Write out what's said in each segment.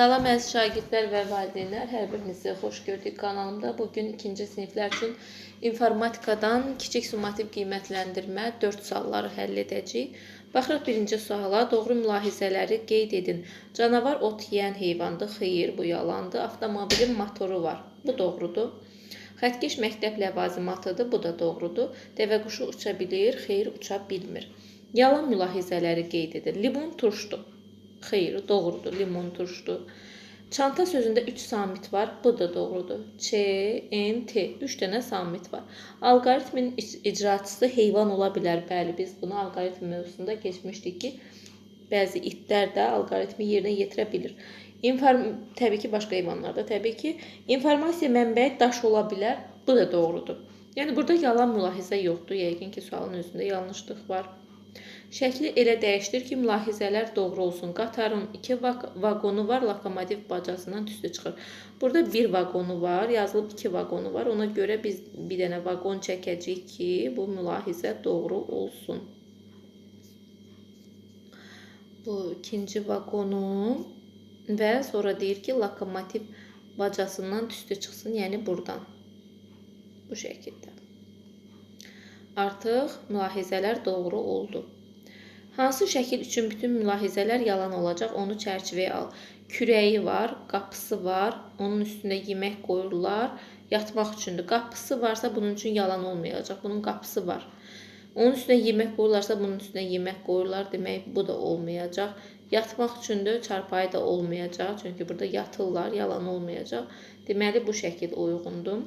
Salam əziz şagirdlər və valideynlər, hər birinizi xoş gördük kanalımda. Bugün ikinci siniflər üçün informatikadan kiçik summativ qiymətləndirmə 4 sualları həll edəcəyik. Baxırıq birinci suala. Doğru mülahizələri qeyd edin. Canavar ot yeyən heyvandır, xeyir, bu yalandır. Avtomobilin motoru var, bu doğrudur. Xəttkeş məktəb ləvazimatıdır, bu da doğrudur. Dəvə quşu uça bilir, xeyir, uça bilmir. Yalan mülahizələri qeyd edin. Limon turşdur. Xeyr, doğrudur. Limon turşdur. Çanta sözündə 3 samit var. Bu da doğrudur. Ç, N, T. 3 dənə samit var. Alqoritmin ic- icraçısı heyvan ola bilər. Bəli, biz bunu alqoritm mövzusunda keçmişdik ki, bəzi itlər də alqoritmi yerinə yetirə bilir. İnform təbii ki, başqa heyvanlar da təbii ki, informasiya mənbəyi daş ola bilər. Bu da doğrudur. Yəni burada yalan mülahizə yoxdur. Yəqin ki, sualın özündə yanlışlıq var. Şəkli elə dəyişdir ki, mülahizələr doğru olsun. Qatarın 2 vaqonu var, lokomotiv bacasından tüstü çıxır. Burada bir vaqonu var, yazılıb 2 vaqonu var. Ona görə biz bir dənə vaqon çəkəcəyik ki, bu mülahizə doğru olsun. Bu ikinci vaqonu və sonra deyir ki, lokomotiv bacasından tüstü çıxsın, yəni burdan. Bu şəkildə. Artıq mülahizələr doğru oldu. Hansı şəkil üçün bütün mülahizələr yalan olacaq, onu çərçivəyə al. Kürəyi var, qapısı var, onun üstünə yemək qoyurlar, yatmaq üçündür. Qapısı varsa bunun üçün yalan olmayacaq. Bunun qapısı var. Onun üstünə yemək qoyurlarsa bunun üstünə yemək qoyurlar, demək bu da olmayacaq. Yatmaq üçündür, çarpayı da olmayacaq, çünki burada yatırlar, yalan olmayacaq. Deməli bu şəkil uyğundur.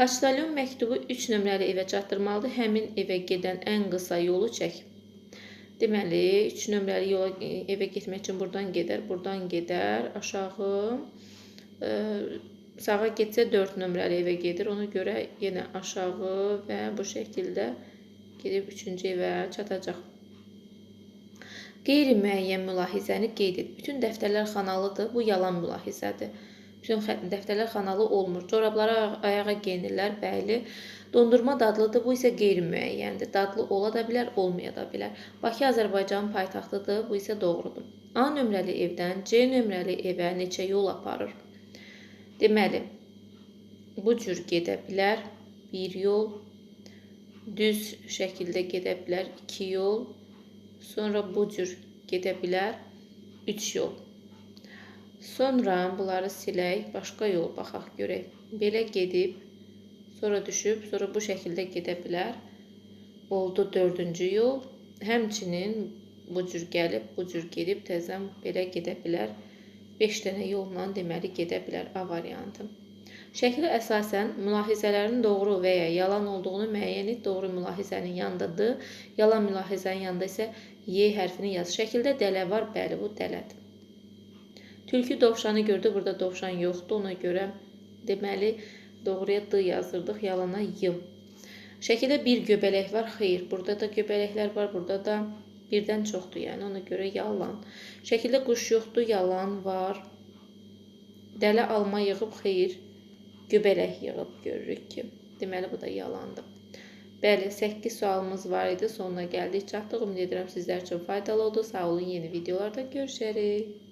Poçtalyon məktubu 3 nömrəli evə çatdırmalıdır. Həmin evə gedən ən qısa yolu çək. Deməli, 3 nömrəli yola evə getmək üçün burdan gedər, burdan gedər, aşağı ə, sağa getsə 4 nömrəli evə gedir. Ona görə yenə aşağı və bu şəkildə gedib 3-cü evə çatacaq. Qeyri-müəyyən mülahizəni qeyd et. Bütün dəftərlər xanalıdır. Bu yalan mülahizədir. Xə- dəftərlər xanalı olmur. Corablara ayağa geyinirlər, bəli. Dondurma dadlıdır, bu isə qeyri-müəyyəndir. Dadlı ola da bilər, olmaya da bilər. Bakı Azərbaycanın paytaxtıdır, bu isə doğrudur. A nömrəli evdən C nömrəli evə neçə yol aparır? Deməli, bu cür gedə bilər. Bir yol, düz şəkildə gedə bilər. iki yol, sonra bu cür gedə bilər. Üç yol. Sonra bunları silək, başqa yol baxaq görək. Belə gedib, sonra düşüb, sonra bu şəkildə gedə bilər. Oldu dördüncü yol. Həmçinin bu cür gəlib, bu cür gedib təzən belə gedə bilər. 5 dənə yolla deməli gedə bilər A variantı. Şəklə əsasən mülahizələrin doğru və ya yalan olduğunu müəyyən et. Doğru mülahizənin yanında D, yalan mülahizənin yanında isə Y hərfini yaz. Şəkildə dələ var, bəli bu dələdir. Tülkü dovşanı gördü, burada dovşan yoxdur. Ona görə deməli doğruya D yazırdıq, yalana Y. Şəkildə bir göbələk var, xeyr. Burada da göbələklər var, burada da birdən çoxdur, yəni ona görə yalan. Şəkildə quş yoxdur, yalan var. Dələ alma yığıb, xeyr. Göbələk yığıb görürük ki. Deməli bu da yalandır. Bəli, 8 sualımız var idi. Sonuna gəldik, çatdıq. Ümid edirəm sizlər üçün faydalı oldu. Sağ olun, yeni videolarda görüşərik.